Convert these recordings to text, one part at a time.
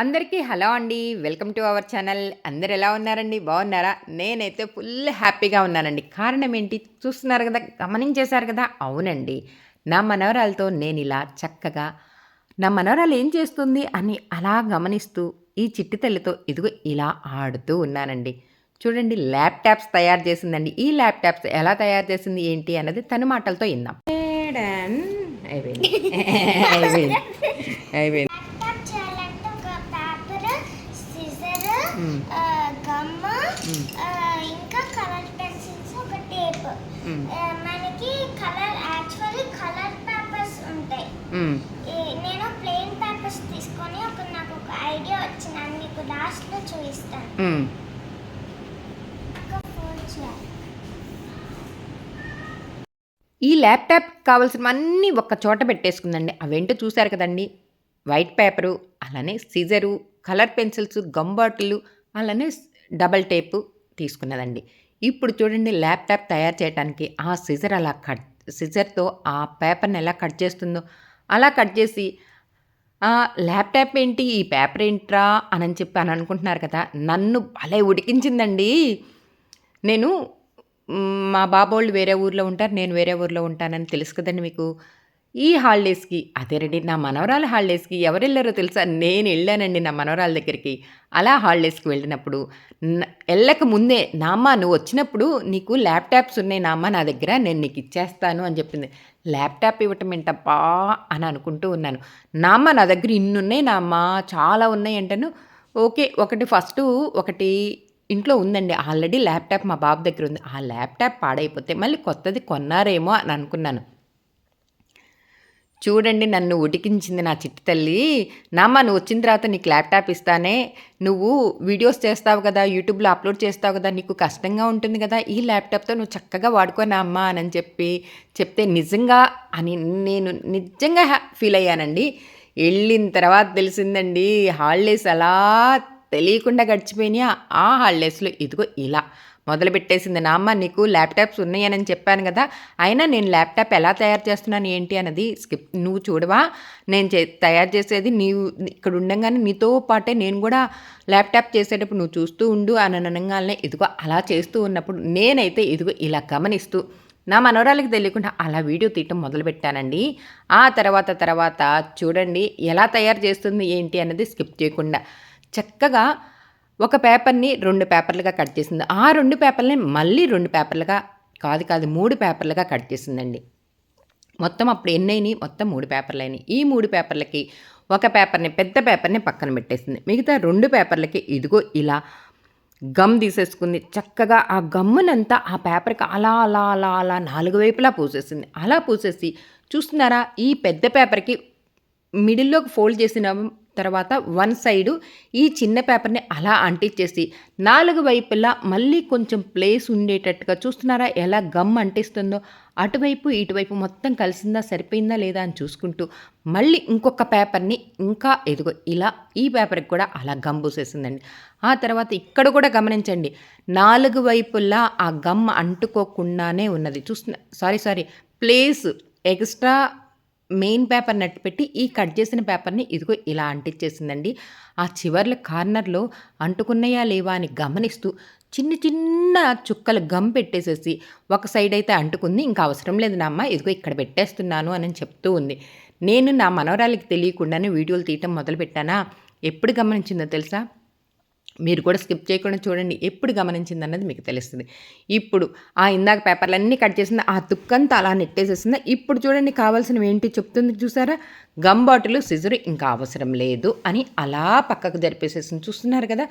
అందరికీ హలో అండి. Welcome to our channel. అందరు ఎలా ఉన్నారండి? బాగున్నారా? నేనైతే ఫుల్ హ్యాపీగా ఉన్నానండి. కారణం ఏంటి? చూస్తున్నారు కదా గమనించేశారు కదా? అవునండి. నా మనవరాలతో నేను ఇలా చక్కగా నా మనవరాలు ఏం చేస్తుంది అని అలా గమనిస్తూ ఈ చిట్టి తల్లితో ఇదిగో ఇలా ఆడుతూ ఉన్నానండి. చూడండి ల్యాప్టాప్స్ తయారు చేసిందండి. ఈ ల్యాప్టాప్స్ ఎలా తయారు చేసింది ఏంటి అన్నది తన మాటలతో విందాం. అయిపోయింది. అయిపోయింది. అయిపోయింది ల్యాప్టాప్ చేయాలంటే ఒక paper scissor hmm. Gum hmm. ఇంకా కలర్ పెన్సిల్స్ ఒక టేప్ మ్మ్. మనకి కలర్ యాక్చువల్లీ కలర్ పేపర్స్ ఉంటాయి. నేను ప్లెయిన్ పేపర్స్ తీసుకొని ఒక నాకు ఒక ఐడియా వచ్చింది. అది మీకు లాస్ట్లో చూపిస్తాను. ఈ ల్యాప్టాప్ కావాల్సినవన్నీ ఒక్క చోట పెట్టేసుకుందండి. అవేంటో చూశారు కదండి. వైట్ పేపరు అలానే scissor colour pencils gum bottle అలానే డబల్ టేపు తీసుకున్నదండి. ఇప్పుడు చూడండి ల్యాప్టాప్ తయారు చేయడానికి ఆ సిజర్ అలా కట్ సిజర్తో ఆ పేపర్ని ఎలా కట్ చేస్తుందో. అలా కట్ చేసి ల్యాప్టాప్ ఏంటి ఈ పేపర్ ఏంట్రా అని చెప్పి అని అనుకుంటున్నారు కదా నన్ను భలే ఉడికించిందండి. నేను మా బాబోళ్ళు వేరే ఊర్లో ఉంటారు నేను వేరే ఊర్లో ఉంటానని తెలుసు కదండి మీకు. ఈ హాలిడేస్కి అదే రెడీ నా మనవరాల హాలిడేస్కి ఎవరు వెళ్ళారో తెలుసా? నేను వెళ్ళానండి నా మనవరాల దగ్గరికి. అలా హాలిడేస్కి వెళ్ళినప్పుడు వెళ్ళక ముందే నామ్మ నువ్వు వచ్చినప్పుడు నీకు ల్యాప్టాప్స్ ఉన్నాయి నామ్మ నా దగ్గర నేను నీకు ఇచ్చేస్తాను అని చెప్పింది. ల్యాప్టాప్ ఇవ్వటం ఏంటప్పా అని అనుకుంటూ ఉన్నాను. నామ్మ నా దగ్గర ఇన్ని ఉన్నాయి నామ్మ చాలా ఉన్నాయి అంటాను. ఓకే ఒకటి ఫస్ట్ ఒకటి ఇంట్లో ఉందండి. ఆల్రెడీ ల్యాప్టాప్ మా బాబు దగ్గర ఉంది. ఆ ల్యాప్టాప్ పాడైపోతే మళ్ళీ కొత్తది కొన్నారేమో అని అనుకున్నాను. చూడండి నన్ను ఉడికించింది నా చిట్టి తల్లి. నామ్మ నువ్వు వచ్చిన తర్వాత నీకు ల్యాప్టాప్ ఇస్తానే. నువ్వు వీడియోస్ చేస్తావు కదా యూట్యూబ్లో అప్లోడ్ చేస్తావు కదా నీకు కష్టంగా ఉంటుంది కదా ఈ ల్యాప్టాప్తో నువ్వు చక్కగా వాడుకోనా అమ్మా అని చెప్పి చెప్తే నిజంగా అని నేను నిజంగా హ్యా- ఫీల్ అయ్యానండి. వెళ్ళిన తర్వాత తెలిసిందండి హాలిడేస్ అలా తెలియకుండా గడిచిపోయినాయి. ఆ హాలిడేస్లో ఇదిగో ఇలా. మొదలుపెట్టేసింది. నామ్మ నా అమ్మ నీకు ల్యాప్టాప్స్ ఉన్నాయని చెప్పాను కదా అయినా నేను ల్యాప్టాప్ ఎలా తయారు చేస్తున్నాను ఏంటి అన్నది స్కిప్ నువ్వు చూడవా? నేను చే తయారు చేసేది నీవు ఇక్కడ ఉండగానే నీతో పాటే నేను కూడా ల్యాప్టాప్ చేసేటప్పుడు నువ్వు చూస్తూ ఉండు అని అనగానే ఇదిగో అలా చేస్తూ ఉన్నప్పుడు నేనైతే ఇదిగో ఇలా గమనిస్తూ నా మనవరాలకి తెలియకుండా అలా వీడియో తీయటం మొదలుపెట్టానండి. ఆ తర్వాత తర్వాత చూడండి ఎలా తయారు చేస్తుంది ఏంటి అన్నది స్కిప్ చేయకుండా. చక్కగా ఒక పేపర్ని రెండు పేపర్లుగా కట్ చేసింది ఆ రెండు పేపర్ని మళ్ళీ రెండు పేపర్లుగా కాదు కాదు మూడు పేపర్లుగా కట్ చేసిందండి మొత్తం అప్పుడు ఎన్నైనాయి మొత్తం మూడు పేపర్లు అయినాయి. ఈ మూడు పేపర్లకి ఒక పేపర్ని పెద్ద పేపర్ని పక్కన పెట్టేసింది. మిగతా రెండు పేపర్లకి ఇదిగో ఇలా గమ్ తీసేసుకుంది. చక్కగా ఆ గమ్మునంతా ఆ పేపర్కి అలా అలా అలా అలా నాలుగు వైపులా పూసేసింది. అలా పూసేసి చూస్తున్నారా? ఈ పెద్ద పేపర్కి మిడిల్లోకి ఫోల్డ్ చేసిన తర్వాత వన్ సైడు ఈ చిన్న పేపర్ని అలా అంటించేసి నాలుగు వైపులా మళ్ళీ కొంచెం ప్లేస్ ఉండేటట్టుగా చూస్తున్నారా ఎలా గమ్ అంటిస్తుందో అటువైపు ఇటువైపు మొత్తం కలిసిందా సరిపోయిందా లేదా అని చూసుకుంటూ మళ్ళీ ఇంకొక పేపర్ని ఇంకా ఎదుగు ఇలా ఈ పేపర్కి కూడా అలా గమ్ పూసేసిందండి. ఆ తర్వాత ఇక్కడ కూడా గమనించండి నాలుగు వైపులా ఆ గమ్ అంటుకోకుండానే ఉన్నది. చూస్తున్న sorry sorry place extra main paper నట్టు పెట్టి ఈ కట్ చేసిన పేపర్ని ఇదిగో ఇలా అంటించేసిందండి ఆ చివర్ల కార్నర్లో అంటుకున్నాయా లేవా అని గమనిస్తూ చిన్న చిన్న చుక్కలు గమ్ పెట్టేసేసి ఒక సైడ్ అయితే అంటుకుంది ఇంకా అవసరం లేదు నా అమ్మ ఇదిగో ఇక్కడ పెట్టేస్తున్నాను అని చెప్తూ ఉంది. నేను నా మనవరాలికి తెలియకుండానే వీడియోలు తీయటం మొదలుపెట్టానా? ఎప్పుడు గమనించిందో తెలుసా? మీరు కూడా స్కిప్ చేయకుండా చూడండి. ఎప్పుడు గమనించింది అన్నది మీకు తెలుస్తుంది. ఇప్పుడు ఆ ఇందాక పేపర్లన్నీ కట్ చేసింది ఆ తుక్కంతా అలా నెట్టేసేసింది. ఇప్పుడు చూడండి కావాల్సినవి ఏంటి చెప్తుంది చూసారా? గమ్ బాటిల్ సిజరు ఇంకా అవసరం లేదు అని అలా పక్కకు జరిపేసేసింది చూస్తున్నారు కదా.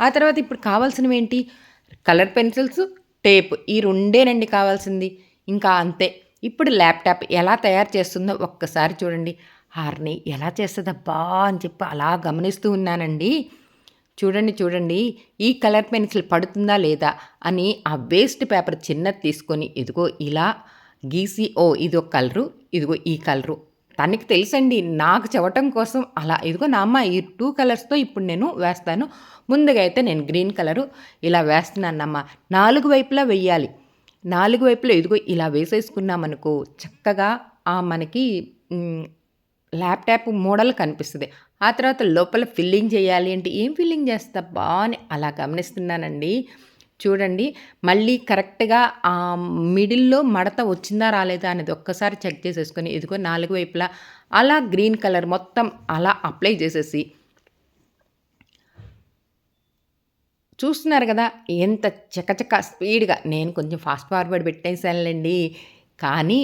ఆ తర్వాత ఇప్పుడు కావాల్సినవి ఏంటి? కలర్ పెన్సిల్స్ టేప్ ఈ రెండేనండి కావాల్సింది. ఇంకా అంతే. ఇప్పుడు ల్యాప్టాప్ ఎలా తయారు చేస్తుందో ఒక్కసారి చూడండి. హార్ని ఎలా చేస్తుందబ్బా అని చెప్పి అలా గమనిస్తూ ఉన్నానండి. చూడండి చూడండి ఈ కలర్ పెన్సిల్ పడుతుందా లేదా అని ఆ వేస్ట్ పేపర్ చిన్నది తీసుకొని ఇదిగో ఇలా గీసి ఓ ఇది ఒక కలరు ఇదిగో ఈ కలరు. తనకి తెలుసండి నాకు చెప్పటం కోసం అలా ఇదిగో నా అమ్మ ఈ టూ కలర్స్తో ఇప్పుడు నేను వేస్తాను. ముందుగా అయితే నేను గ్రీన్ కలరు ఇలా వేస్తున్నానమ్మ. నాలుగు వైపులా వెయ్యాలి. నాలుగు వైపులా ఇదిగో ఇలా వేసేసుకున్నామనుకో చక్కగా ఆ మనకి ల్యాప్టాప్ మోడల్ కనిపిస్తుంది. ఆ తర్వాత లోపల ఫిల్లింగ్ చేయాలి అంటే ఏం ఫిల్లింగ్ చేస్తా? బా అని అలా గమనిస్తున్నానండి. చూడండి మళ్ళీ కరెక్ట్గా ఆ మిడిల్లో మడత వచ్చిందా రాలేదా అనేది ఒక్కసారి చెక్ చేసేసుకొని ఇదిగో నాలుగు వైపులా అలా గ్రీన్ కలర్ మొత్తం అలా అప్లై చేసేసి చూస్తున్నారు కదా ఎంత చకచక స్పీడ్గా. నేను కొంచెం ఫాస్ట్ ఫార్వర్డ్ పెట్టేసానులేండి కానీ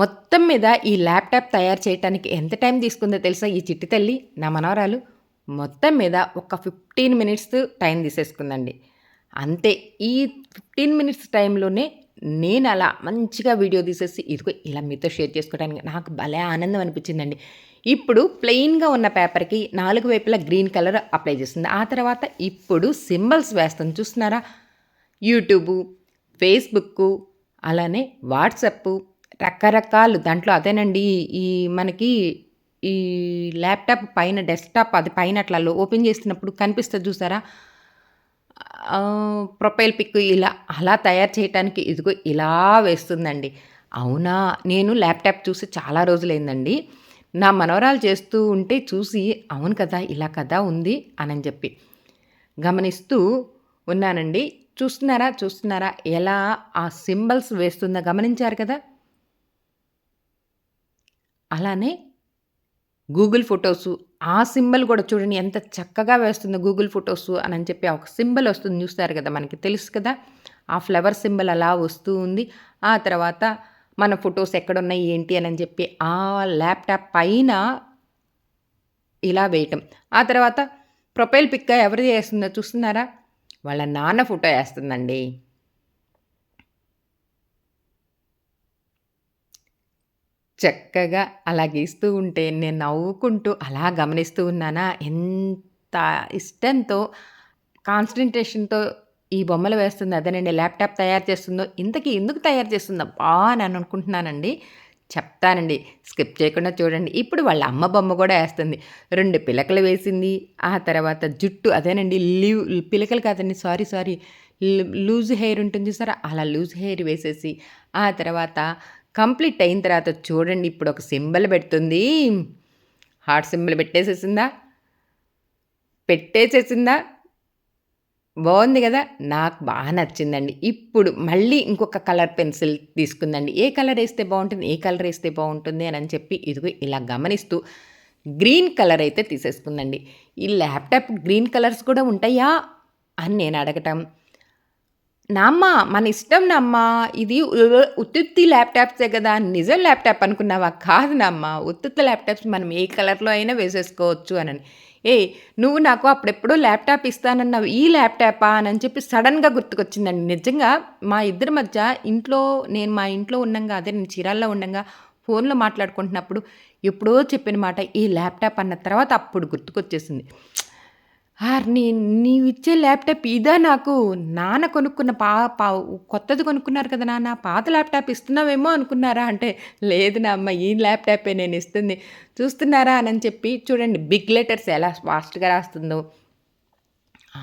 మొత్తం మీద ఈ ల్యాప్టాప్ తయారు చేయడానికి ఎంత టైం తీసుకుందో తెలుసా? ఈ చిట్టి తల్లి నా మనవరాలు మొత్తం మీద ఒక ఫిఫ్టీన్ మినిట్స్ టైం తీసేసుకుందండి. అంతే ఈ ఫిఫ్టీన్ మినిట్స్ టైంలోనే నేను అలా మంచిగా వీడియో తీసేసి ఇదిగో ఇలా మీతో షేర్ చేసుకోవడానికి నాకు భలే ఆనందం అనిపించిందండి. ఇప్పుడు ప్లెయిన్గా ఉన్న పేపర్కి నాలుగు వైపులా గ్రీన్ కలర్ అప్లై చేస్తుంది. ఆ తర్వాత ఇప్పుడు సింబల్స్ వేస్తాను. చూస్తున్నారా? యూట్యూబు ఫేస్బుక్ అలానే వాట్సప్ రకరకాలు దాంట్లో అదేనండి ఈ మనకి ఈ ల్యాప్టాప్ పైన డెస్క్టాప్ అది పైన అట్లా ఓపెన్ చేసినప్పుడు కనిపిస్తుంది చూసారా? ప్రొఫైల్ పిక్ ఇలా అలా తయారు చేయటానికి ఇదిగో ఇలా వేస్తుందండి. అవునా? నేను ల్యాప్టాప్ చూసి చాలా రోజులైందండి. నా మనవరాలు చేస్తూ ఉంటే చూసి అవును కదా ఇలా కదా ఉంది అని చెప్పి గమనిస్తూ ఉన్నానండి. చూస్తున్నారా? చూస్తున్నారా? ఎలా ఆ సింబల్స్ వేస్తుందో గమనించారు కదా? అలానే గూగుల్ ఫొటోస్ ఆ సింబల్ కూడా చూడండి ఎంత చక్కగా వేస్తుందో గూగుల్ ఫొటోస్ అని అని చెప్పి ఒక సింబల్ వస్తుంది చూస్తారు కదా మనకి తెలుసు కదా? ఆ ఫ్లవర్ సింబల్ అలా వస్తూ ఉంది. ఆ తర్వాత మన ఫొటోస్ ఎక్కడున్నాయి ఏంటి అని అని చెప్పి ఆ ల్యాప్టాప్ పైన ఇలా వేయటం. ఆ తర్వాత ప్రొఫైల్ పిక్ ఎవరిది వేస్తుందో చూస్తున్నారా? వాళ్ళ నాన్న ఫోటో వేస్తుందండి. చక్కగా అలా గీస్తూ ఉంటే నేను నవ్వుకుంటూ అలా గమనిస్తూ ఉన్నానా ఎంత ఇష్టంతో కాన్సన్ట్రేషన్‌తో ఈ బొమ్మలు వేస్తుంది అదేనండి ల్యాప్‌టాప్ తయారు చేస్తుందో ఇంతకీ ఎందుకు తయారు చేస్తుందో బా అని అనుకుంటున్నానండి. చెప్తానండి. స్కిప్ చేయకుండా చూడండి. ఇప్పుడు వాళ్ళ అమ్మ బొమ్మ కూడా వేస్తుంది రెండు పిలకలు వేసింది. ఆ తర్వాత జుట్టు అదేనండి లీవ్ పిలకలు కాదండి సారీ సారీ లూజ్ హెయిర్ ఉంటుంది సార్ అలా లూజ్ హెయిర్ వేసేసి ఆ తర్వాత కంప్లీట్ అయిన తర్వాత చూడండి ఇప్పుడు ఒక సింబల్ పెడుతుంది. హార్ట్ సింబల్ పెట్టేసేసిందా? పెట్టేసేసిందా? బాగుంది కదా నాకు బాగా నచ్చిందండి. ఇప్పుడు మళ్ళీ ఇంకొక కలర్ పెన్సిల్ తీసుకుందండి. ఏ కలర్ వేస్తే బాగుంటుంది ఏ కలర్ వేస్తే బాగుంటుంది అని చెప్పి ఇదిగో ఇలా గమనిస్తూ గ్రీన్ కలర్ అయితే తీసేసుకుందండి. ఈ ల్యాప్‌టాప్ గ్రీన్ కలర్స్ కూడా ఉంటాయా? అని నేను అడగటం. నామ్మా మన ఇష్టం నమ్మా ఇది ఉత్తుత్తి ల్యాప్‌టాప్సే కదా నిజం ల్యాప్‌టాప్ అనుకున్నావా? కాదు నాన్న ఉత్తుత్తి ల్యాప్‌టాప్స్ మనం ఏ కలర్‌లో అయినా వేసేసుకోవచ్చు అనని. ఏ నువ్వు నాకు అప్పుడెప్పుడో ల్యాప్‌టాప్ ఇస్తానన్నావు. ఈ ల్యాప్‌టాపా? అని చెప్పి సడన్గా గుర్తుకొచ్చిందండి. నిజంగా మా ఇద్దరి మధ్య ఇంట్లో నేను మా ఇంట్లో ఉండంగా అదే నేను చీరాల్లో ఉండంగా ఫోన్‌లో మాట్లాడుకుంటున్నప్పుడు ఎప్పుడో చెప్పిన మాట ఈ ల్యాప్‌టాప్ అన్న తర్వాత అప్పుడు గుర్తుకొచ్చేసింది. ఆర్ని నీవిచ్చే ల్యాప్‌టాప్ ఇదా నాకు? నాన్న కొనుక్కున్న పా పా కొత్తది కొనుక్కున్నారు కదా నాన్న! పాత ల్యాప్‌టాప్ ఇస్తున్నావేమో అనుకున్నారా? అంటే లేదు నాన్న ఈ ల్యాప్‌టాపే నేను ఇస్తుంది. చూస్తున్నారా? అని చెప్పి చూడండి బిగ్ లెటర్స్ ఎలా ఫాస్ట్‌గా రాస్తుందో.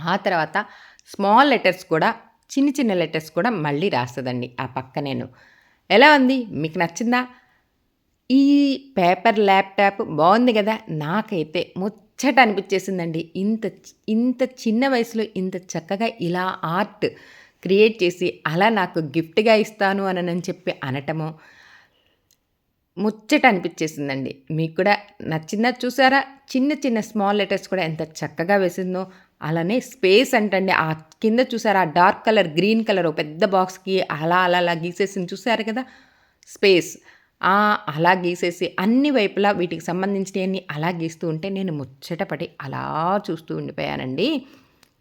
ఆ తర్వాత స్మాల్ లెటర్స్ కూడా చిన్న చిన్న లెటర్స్ కూడా మళ్ళీ రాస్తదండి ఆ పక్కనేను. ఎలా ఉంది? మీకు నచ్చిందా? ఈ పేపర్ ల్యాప్‌టాప్ బావుంది గదా! నాకైతే ముచ్చట అనిపించేసిందండి ఇంత ఇంత చిన్న వయసులో ఇంత చక్కగా ఇలా ఆర్ట్ క్రియేట్ చేసి అలా నాకు గిఫ్ట్‌గా ఇస్తాను అననని చెప్పి అనటము ముచ్చట అనిపించేసిందండి మీకు కూడా నచ్చిందా చూసారా? చిన్న చిన్న స్మాల్ లెటర్స్ కూడా ఎంత చక్కగా వేసిందో. అలానే స్పేస్ అంటండి ఆ కింద చూసారా? ఆ డార్క్ కలర్ గ్రీన్ కలర్ పెద్ద బాక్స్‌కి అలా అలా అలా గీసేసింది చూసారు కదా! స్పేస్. అలా గీసేసి అన్ని వైపులా వీటికి సంబంధించినయన్ని అలా గీస్తూ ఉంటే నేను ముచ్చటపడి అలా చూస్తూ ఉండిపోయానండి.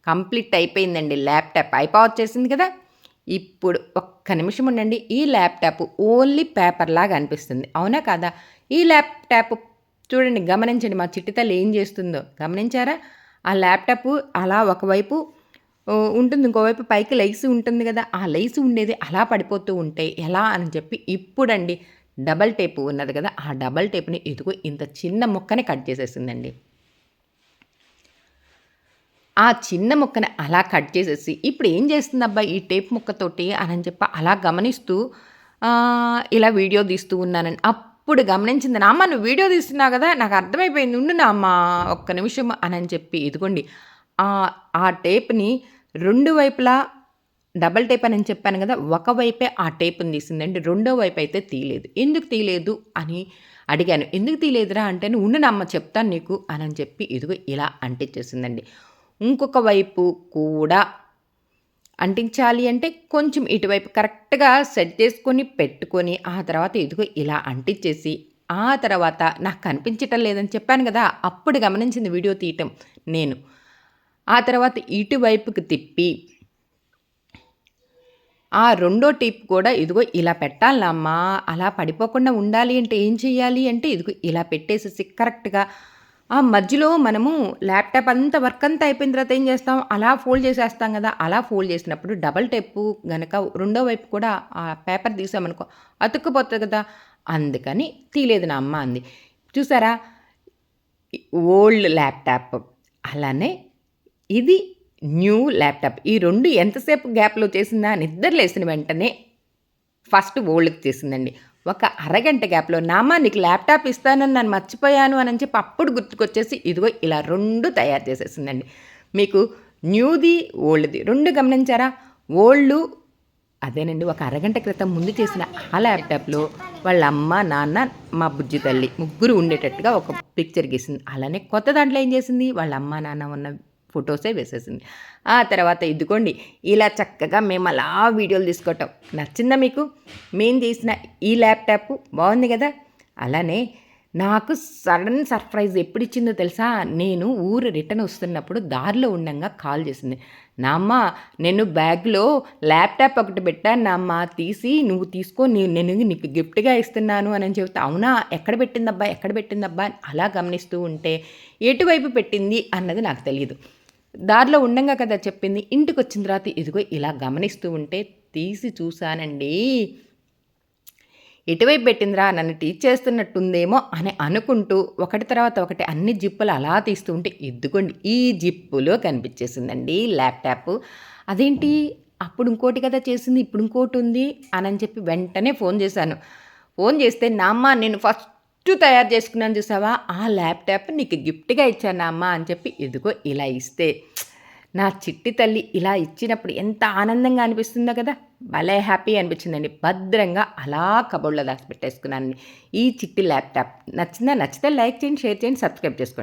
కంప్లీట్ అయిపోయిందండి ల్యాప్‌టాప్. అయిపోవచ్చేసింది కదా! ఇప్పుడు ఒక్క నిమిషం ఉండండి. ఈ ల్యాప్‌టాప్ ఓన్లీ పేపర్‌లాగా అనిపిస్తుంది. అవునా కాదా? ఈ ల్యాప్‌టాప్ చూడండి గమనించండి మా చిట్టితల్లి ఏం చేస్తుందో గమనించారా? ఆ ల్యాప్‌టాప్ అలా ఒకవైపు ఉంటుంది. ఇంకోవైపు పైకి లైస్ ఉంటుంది కదా ఆ లైస్ ఉండేది అలా పడిపోతూ ఉంటే ఎలా అని చెప్పి ఇప్పుడండి డబల్ టేప్ ఉన్నది కదా ఆ డబల్ టేప్‌ని ఎదుగు ఇంత చిన్న ముక్కని కట్ చేసేసిందండి. ఆ చిన్న ముక్కని అలా కట్ చేసేసి ఇప్పుడు ఏం చేస్తుంది అబ్బా ఈ టేప్ ముక్కతోటి అని చెప్పి అలా గమనిస్తూ ఇలా వీడియో తీస్తూ ఉన్నానని అప్పుడు గమనించింది నామ్మ నువ్వు వీడియో తీస్తున్నావు కదా నాకు అర్థమైపోయింది ఉండు నా అమ్మ ఒక్క నిమిషం అని చెప్పి ఇదిగోండి ఆ టేప్ని రెండు వైపులా డబల్ టేప్ అని చెప్పాను కదా ఒకవైపే ఆ టేప్ని తీసిందండి రెండో వైపు అయితే తీయలేదు. ఎందుకు తీయలేదు అని అడిగాను. ఎందుకు తీయలేదురా అంటే "నువ్వు ఉండు నమ్మ చెప్తాను నీకు అని అని చెప్పి ఇదిగో ఇలా అంటించేసిందండి. ఇంకొక వైపు కూడా అంటించాలి అంటే కొంచెం ఇటువైపు కరెక్ట్గా సెట్ చేసుకొని పెట్టుకొని ఆ తర్వాత ఇదిగో ఇలా అంటించేసి ఆ తర్వాత నాకు కనిపించటం లేదని చెప్పాను కదా అప్పుడు గమనించింది వీడియో తీయటం నేను. ఆ తర్వాత ఇటువైపుకి తిప్పి ఆ రెండో టిప్ కూడా ఇదిగో ఇలా పెట్టాలమ్మా అలా పడిపోకుండా ఉండాలి అంటే ఏం చేయాలి అంటే ఇదిగో ఇలా పెట్టేసేసి కరెక్ట్గా ఆ మధ్యలో మనము ల్యాప్టాప్ అంతా వర్క్ అంతా అయిపోయిన తర్వాత ఏం చేస్తాం? అలా ఫోల్డ్ చేసేస్తాం కదా అలా ఫోల్డ్ చేసినప్పుడు డబల్ టైప్ గనక రెండో వైపు కూడా ఆ పేపర్ తీసామనుకో అతుక్కుపోతుంది కదా అందుకని తీలేదు నా అమ్మ అంది. చూసారా? Old laptop. అలానే ఇది న్యూ ల్యాప్టాప్. ఈ రెండు ఎంతసేపు గ్యాప్లో చేసిందా నిద్ర లేసిన వెంటనే ఫస్ట్ ఓల్డ్కి చేసిందండి. ఒక అరగంట గ్యాప్లో నామా నీకు ల్యాప్టాప్ ఇస్తానని నన్ను మర్చిపోయాను అని చెప్పి అప్పుడు గుర్తుకొచ్చేసి ఇదిగో ఇలా రెండు తయారు చేసేసిందండి. మీకు న్యూది ఓల్డ్ది రెండు గమనించారా? ఓల్డ్ అదేనండి ఒక అరగంట క్రితం ముందు చేసిన ఆ ల్యాప్టాప్లో వాళ్ళ అమ్మ నాన్న మా బుజ్జి తల్లి ముగ్గురు ఉండేటట్టుగా ఒక పిక్చర్ గీసింది. అలానే కొత్త దాంట్లో ఏం చేసింది? వాళ్ళ అమ్మ నాన్న ఉన్న ఫొటోసే వేసేసింది. ఆ తర్వాత ఇదిగోండి ఇలా చక్కగా మేము అలా వీడియోలు తీసుకోవటం నచ్చిందా మీకు? మేము తీసిన ఈ ల్యాప్టాప్ బాగుంది కదా? అలానే నాకు సడన్ సర్ప్రైజ్ ఎప్పుడు ఇచ్చిందో తెలుసా? నేను ఊరు రిటర్న్ వస్తున్నప్పుడు దారిలో ఉండంగా కాల్ చేసింది. నామ్మ నేను బ్యాగ్లో ల్యాప్టాప్ ఒకటి పెట్టాను నామ్మ తీసి నువ్వు తీసుకో నేను నీకు గిఫ్ట్గా ఇస్తున్నాను అని చెబుతా. అవునా? ఎక్కడ పెట్టిందబ్బా? ఎక్కడ పెట్టిందబ్బా? అని అలా గమనిస్తూ ఉంటే ఎటువైపు పెట్టింది అన్నది నాకు తెలియదు దారిలో ఉండంగా కదా చెప్పింది. ఇంటికి వచ్చిన తర్వాత ఇదిగో ఇలా గమనిస్తూ ఉంటే తీసి చూశానండి. ఎటువైపు పెట్టిందిరా నన్ను టీచ్ చేస్తున్నట్టుందేమో అని అనుకుంటూ ఒకటి తర్వాత ఒకటి అన్ని జిప్పులు అలా తీస్తూ ఉంటే ఇద్దుకోండి ఈ జిప్పులో కనిపించేసిందండి ల్యాప్టాప్. అదేంటి? అప్పుడు ఇంకోటి కదా చేసింది ఇప్పుడు ఇంకోటి ఉంది అని చెప్పి వెంటనే ఫోన్ చేశాను. ఫోన్ చేస్తే నామ్మ నేను ఫస్ట్ తయారు చేసుకున్నాను చూసావా? ఆ ల్యాప్టాప్ నీకు గిఫ్ట్గా ఇచ్చాను అమ్మ అని చెప్పి ఇదిగో ఇలా ఇస్తే. నా చిట్టి తల్లి ఇలా ఇచ్చినప్పుడు ఎంత ఆనందంగా అనిపిస్తుందో కదా? భలే హ్యాపీ అనిపించిందండి. భద్రంగా అలా కబోర్డ్లో దాచి పెట్టేసుకున్నాను ఈ చిట్టి ల్యాప్టాప్ నచ్చిందా? నచ్చితే లైక్ చేయండి షేర్ చేయండి సబ్స్క్రైబ్ చేసుకోండి.